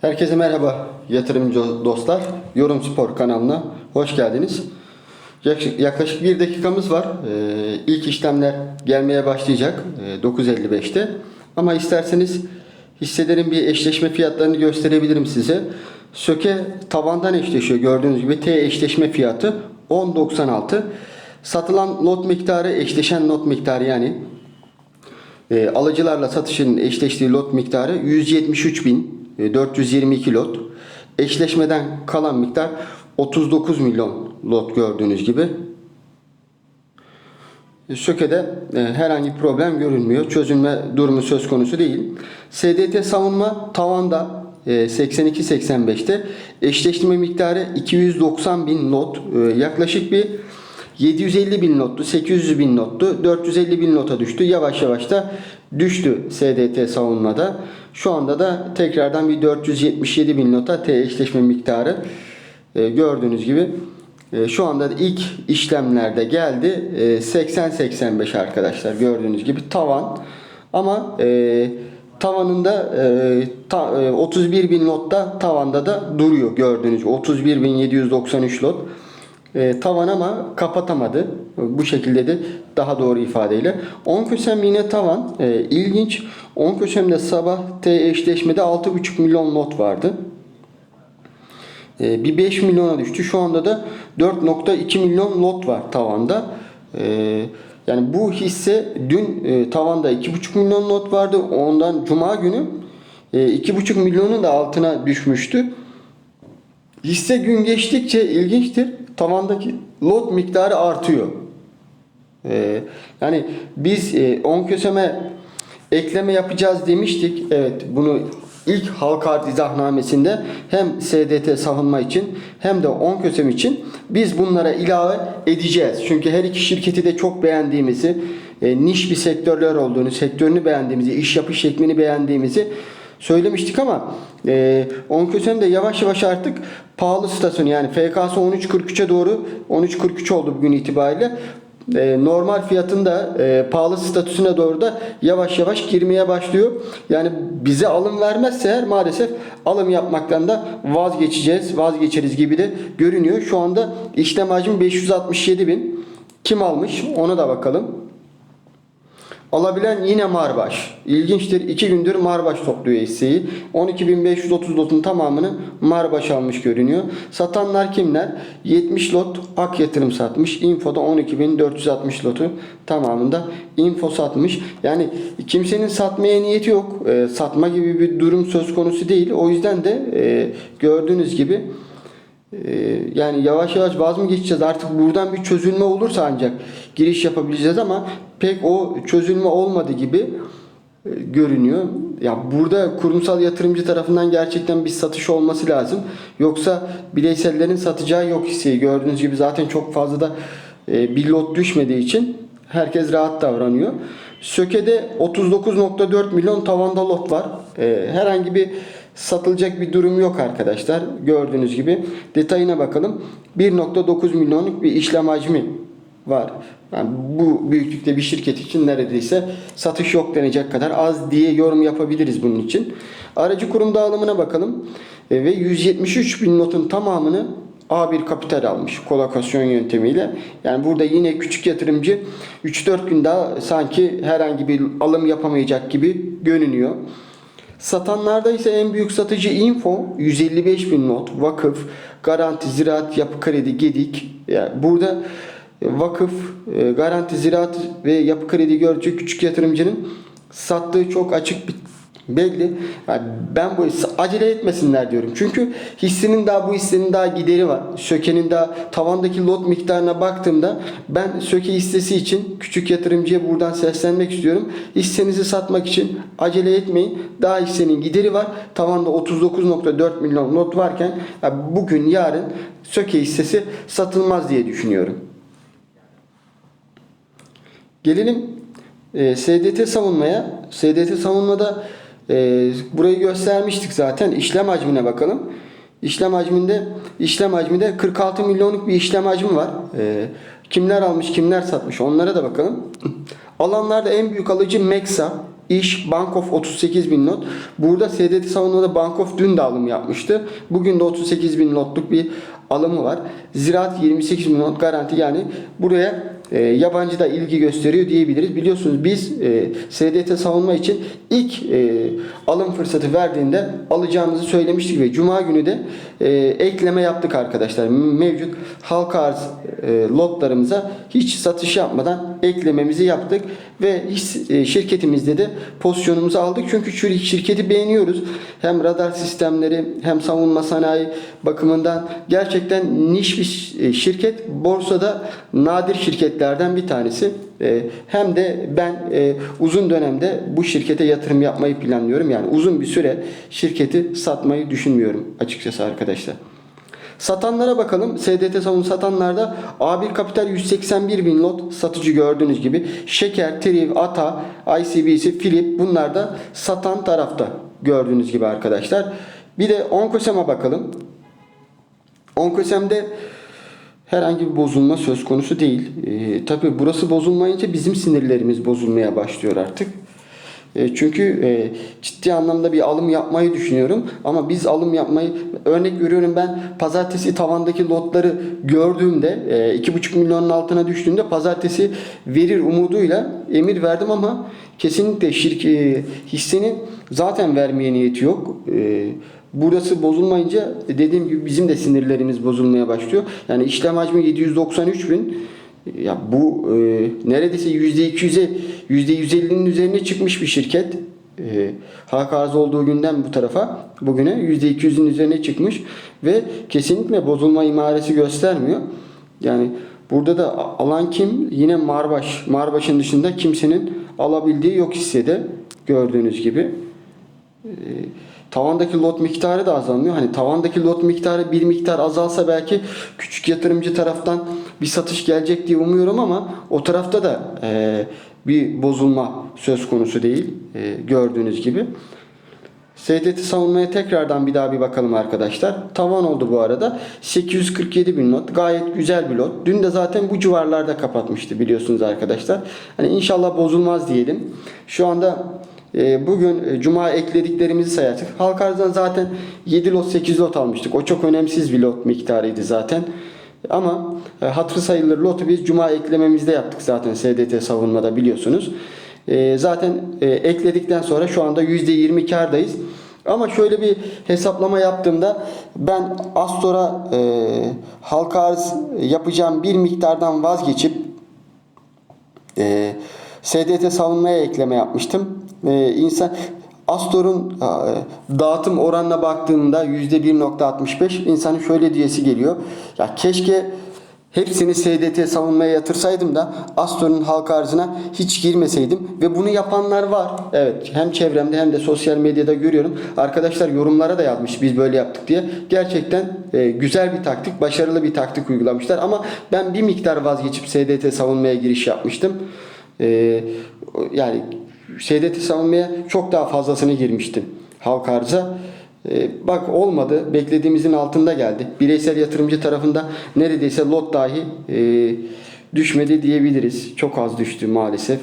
Herkese merhaba yatırımcı dostlar. Yorum Spor kanalına hoş geldiniz. Yak- Yaklaşık bir dakikamız var. Ee, İlk işlemler gelmeye başlayacak e, 9.55'te. Ama isterseniz hisselerin bir eşleşme fiyatlarını gösterebilirim size. Söke tavandan eşleşiyor gördüğünüz gibi T eşleşme fiyatı 10.96. Satılan lot miktarı eşleşen lot miktarı yani e, alıcılarla satışın eşleştiği lot miktarı 173.422 lot. Eşleşmeden kalan miktar 39 milyon lot gördüğünüz gibi. E, Söke'de e, herhangi problem görünmüyor. Çözülme durumu söz konusu değil. SDT savunma tavanda e, 82-85'te. Eşleştirme miktarı 290 bin lot. E, Yaklaşık bir 750 bin nottu, 800 bin nottu, 450 bin nota düştü. Yavaş yavaş da düştü SDT savunmada. Şu anda da tekrardan bir 477 bin nota T eşleşme miktarı e, gördüğünüz gibi. E, şu anda da ilk işlemlerde geldi. E, 80-85 arkadaşlar gördüğünüz gibi tavan. Ama e, tavanında e, ta, e, 31 bin lotta tavanda da duruyor gördüğünüz gibi. 31.793 lot e, tavan ama kapatamadı. Bu şekilde de daha doğru ifadeyle. 10 kösem yine tavan. E, ilginç. 10 kösemde sabah T eşleşmede 6,5 milyon lot vardı. E, bir 5 milyona düştü. Şu anda da 4.2 milyon lot var tavanda. E, yani bu hisse dün e, tavanda 2,5 milyon lot vardı. Ondan cuma günü e, 2,5 milyonun da altına düşmüştü. Hisse gün geçtikçe ilginçtir. Tavandaki lot miktarı artıyor. Ee, yani biz e, 10 köseme ekleme yapacağız demiştik. Evet bunu ilk halka izahnamesinde hem SDT savunma için hem de 10 kösem için biz bunlara ilave edeceğiz. Çünkü her iki şirketi de çok beğendiğimizi, e, niş bir sektörler olduğunu, sektörünü beğendiğimizi, iş yapış şeklini beğendiğimizi söylemiştik ama e, 10 kösem de yavaş yavaş artık pahalı statüsünü yani FK'sı 13.43'e doğru 13.43 oldu bugün itibariyle. E, normal fiyatında e, pahalı statüsüne doğru da yavaş yavaş girmeye başlıyor. Yani bize alım vermezse eğer maalesef alım yapmaktan da vazgeçeceğiz, vazgeçeriz gibi de görünüyor. Şu anda işlem hacmi 567 bin. Kim almış ona da bakalım. Alabilen yine Marbaş. İlginçtir. 2 gündür Marbaş topluyor hisseyi. 12.530 lotun tamamını Marbaş almış görünüyor. Satanlar kimler? 70 lot Ak Yatırım satmış. Info'da 12.460 lotu tamamında Info satmış. Yani kimsenin satmaya niyeti yok. Ee, satma gibi bir durum söz konusu değil. O yüzden de e, gördüğünüz gibi yani yavaş yavaş vaz mı geçeceğiz artık buradan bir çözülme olursa ancak giriş yapabileceğiz ama pek o çözülme olmadı gibi e, görünüyor. Ya burada kurumsal yatırımcı tarafından gerçekten bir satış olması lazım. Yoksa bireysellerin satacağı yok hisseyi. Gördüğünüz gibi zaten çok fazla da e, bir lot düşmediği için herkes rahat davranıyor. Söke'de 39.4 milyon tavanda lot var. E, herhangi bir satılacak bir durum yok arkadaşlar. Gördüğünüz gibi detayına bakalım. 1.9 milyonluk bir işlem hacmi var. Yani bu büyüklükte bir şirket için neredeyse satış yok denecek kadar az diye yorum yapabiliriz bunun için. Aracı kurum dağılımına bakalım. E, ve 173 bin notun tamamını A1 kapital almış kolokasyon yöntemiyle. Yani burada yine küçük yatırımcı 3-4 gün daha sanki herhangi bir alım yapamayacak gibi görünüyor. Satanlarda ise en büyük satıcı Info 155 bin not, vakıf, garanti, ziraat, yapı kredi, gedik. Yani burada vakıf, e, garanti, ziraat ve yapı kredi görecek küçük yatırımcının sattığı çok açık bir belli. Yani ben bu acele etmesinler diyorum. Çünkü hissinin daha bu hissenin daha gideri var. Söke'nin daha tavandaki lot miktarına baktığımda ben Söke hissesi için küçük yatırımcıya buradan seslenmek istiyorum. Hissenizi satmak için acele etmeyin. Daha hissenin gideri var. Tavanda 39.4 milyon lot varken yani bugün yarın Söke hissesi satılmaz diye düşünüyorum. Gelelim e, SDT savunmaya. SDT savunmada e, burayı göstermiştik zaten. İşlem hacmine bakalım. İşlem hacminde işlem hacminde 46 milyonluk bir işlem hacmi var. E, kimler almış, kimler satmış onlara da bakalım. Alanlarda en büyük alıcı Mexa İş Bankof 38 bin lot. Burada SDT savunmada Bankof dün de alım yapmıştı. Bugün de 38 bin lotluk bir alımı var. Ziraat 28 bin lot garanti yani buraya e, yabancı da ilgi gösteriyor diyebiliriz. Biliyorsunuz biz e, SDT savunma için ilk e, alım fırsatı verdiğinde alacağımızı söylemiştik ve Cuma günü de e, ekleme yaptık arkadaşlar. Mevcut halka arz e, lotlarımıza hiç satış yapmadan eklememizi yaptık ve his- e, şirketimizde de pozisyonumuzu aldık. Çünkü şirketi beğeniyoruz. Hem radar sistemleri hem savunma sanayi bakımından gerçekten niş bir e, şirket. Borsada nadir şirketlerden bir tanesi. E, Hem de ben e, uzun dönemde bu şirkete yatırım yapmayı planlıyorum. Yani uzun bir süre şirketi satmayı düşünmüyorum açıkçası arkadaşlar. Satanlara bakalım. SDT savun satanlarda A1 Kapital 181 bin lot satıcı gördüğünüz gibi. Şeker, Triv, Ata, ICBC, Philip bunlar da satan tarafta gördüğünüz gibi arkadaşlar. Bir de Onkosem'e bakalım. Onkosem'de herhangi bir bozulma söz konusu değil. Ee, tabii burası bozulmayınca bizim sinirlerimiz bozulmaya başlıyor artık. E, Çünkü e, ciddi anlamda bir alım yapmayı düşünüyorum. Ama biz alım yapmayı örnek veriyorum ben pazartesi tavandaki lotları gördüğümde e, 2,5 milyonun altına düştüğünde pazartesi verir umuduyla emir verdim ama kesinlikle şirki hissenin zaten vermeye niyeti yok. E, Burası bozulmayınca dediğim gibi bizim de sinirlerimiz bozulmaya başlıyor. Yani işlem hacmi 793 bin. Ya bu e, neredeyse %200'e %150'nin üzerine çıkmış bir şirket. E, halka arz olduğu günden bu tarafa bugüne %200'ün üzerine çıkmış ve kesinlikle bozulma imaresi göstermiyor. Yani burada da alan kim? Yine Marbaş. Marbaş'ın dışında kimsenin alabildiği yok hissede gördüğünüz gibi. E, tavandaki lot miktarı da azalmıyor. Hani tavandaki lot miktarı bir miktar azalsa belki küçük yatırımcı taraftan bir satış gelecek diye umuyorum ama o tarafta da e, bir bozulma söz konusu değil e, gördüğünüz gibi. SDT savunmaya tekrardan bir daha bir bakalım arkadaşlar. Tavan oldu bu arada. 847 bin lot. Gayet güzel bir lot. Dün de zaten bu civarlarda kapatmıştı biliyorsunuz arkadaşlar. Hani inşallah bozulmaz diyelim. Şu anda e, bugün e, Cuma eklediklerimizi sayarsak halka arzdan zaten 7 lot 8 lot almıştık. O çok önemsiz bir lot miktarıydı zaten. Ama e, hatırı sayılır lotu biz Cuma eklememizde yaptık zaten SDT savunmada biliyorsunuz. E, zaten e, ekledikten sonra şu anda %20 kardayız. Ama şöyle bir hesaplama yaptığımda ben Astor'a e, halka arz yapacağım bir miktardan vazgeçip e, SDT savunmaya ekleme yapmıştım. E, insan Astor'un e, dağıtım oranına baktığımda %1.65 insanın şöyle diyesi geliyor. Ya keşke hepsini SDT savunmaya yatırsaydım da Astor'un halka arzına hiç girmeseydim ve bunu yapanlar var. Evet hem çevremde hem de sosyal medyada görüyorum. Arkadaşlar yorumlara da yazmış biz böyle yaptık diye. Gerçekten e, güzel bir taktik, başarılı bir taktik uygulamışlar ama ben bir miktar vazgeçip SDT savunmaya giriş yapmıştım. E, yani SDT savunmaya çok daha fazlasını girmiştim halk arza. Ee, bak olmadı. Beklediğimizin altında geldi. Bireysel yatırımcı tarafında neredeyse lot dahi e, düşmedi diyebiliriz. Çok az düştü maalesef.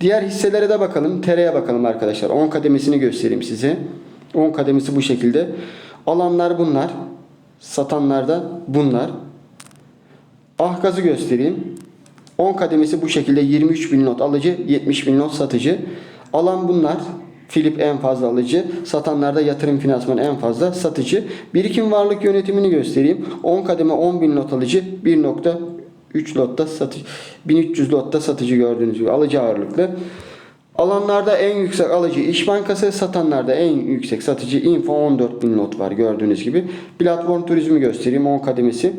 Diğer hisselere de bakalım. TERE'ye bakalım arkadaşlar. 10 kademesini göstereyim size. 10 kademesi bu şekilde. Alanlar bunlar. Satanlar da bunlar. Ahgaz'ı göstereyim. 10 kademesi bu şekilde 23 bin not alıcı, 70 bin not satıcı. Alan bunlar. Philip en fazla alıcı, satanlarda yatırım finansman en fazla satıcı. Birikim varlık yönetimini göstereyim. 10 kademe 10 bin not alıcı, 1.3 lotta satıcı, 1300 lotta satıcı gördüğünüz gibi alıcı ağırlıklı. Alanlarda en yüksek alıcı İş Bankası, satanlarda en yüksek satıcı Info 14 bin lot var gördüğünüz gibi. Platform turizmi göstereyim 10 kademesi.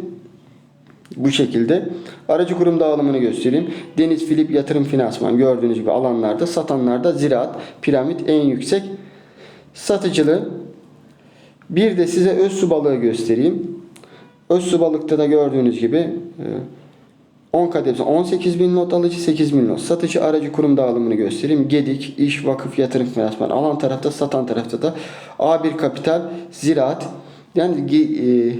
Bu şekilde. Aracı kurum dağılımını göstereyim. Deniz Filip Yatırım Finansman gördüğünüz gibi alanlarda satanlarda ziraat, piramit en yüksek satıcılığı. Bir de size öz su balığı göstereyim. Öz su balıkta da gördüğünüz gibi e, 10 kademesi 18 bin not alıcı 8 bin not satıcı aracı kurum dağılımını göstereyim. Gedik, iş, vakıf, yatırım finansman alan tarafta satan tarafta da A1 kapital, ziraat yani e,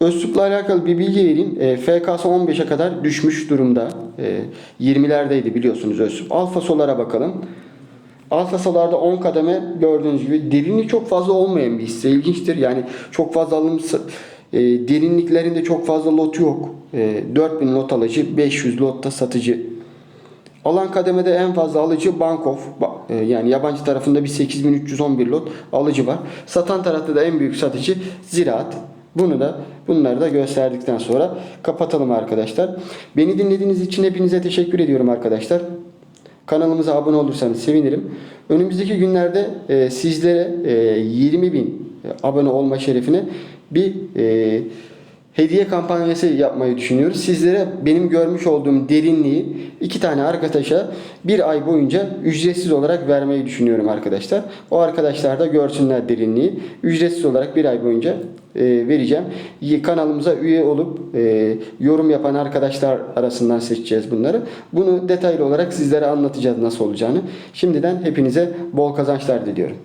Öztürk'le alakalı bir bilgi vereyim. E, FK'sı 15'e kadar düşmüş durumda. E, 20'lerdeydi biliyorsunuz Öztürk. Alfa Solar'a bakalım. Alt kasalarda 10 kademe gördüğünüz gibi derinliği çok fazla olmayan bir hisse. İlginçtir. Yani çok fazla alım e, derinliklerinde çok fazla lot yok. E, 4000 lot alıcı, 500 lotta satıcı. Alan kademede en fazla alıcı Bankof. Ba- e, Yani yabancı tarafında bir 8311 lot alıcı var. Satan tarafta da en büyük satıcı Ziraat. Bunu da bunları da gösterdikten sonra kapatalım arkadaşlar. Beni dinlediğiniz için hepinize teşekkür ediyorum arkadaşlar. Kanalımıza abone olursanız sevinirim. Önümüzdeki günlerde e, sizlere e, 20 bin abone olma şerefine bir e, hediye kampanyası yapmayı düşünüyoruz. Sizlere benim görmüş olduğum derinliği iki tane arkadaşa bir ay boyunca ücretsiz olarak vermeyi düşünüyorum arkadaşlar. O arkadaşlar da görsünler derinliği. Ücretsiz olarak bir ay boyunca e, vereceğim. Kanalımıza üye olup e, yorum yapan arkadaşlar arasından seçeceğiz bunları. Bunu detaylı olarak sizlere anlatacağız nasıl olacağını. Şimdiden hepinize bol kazançlar diliyorum.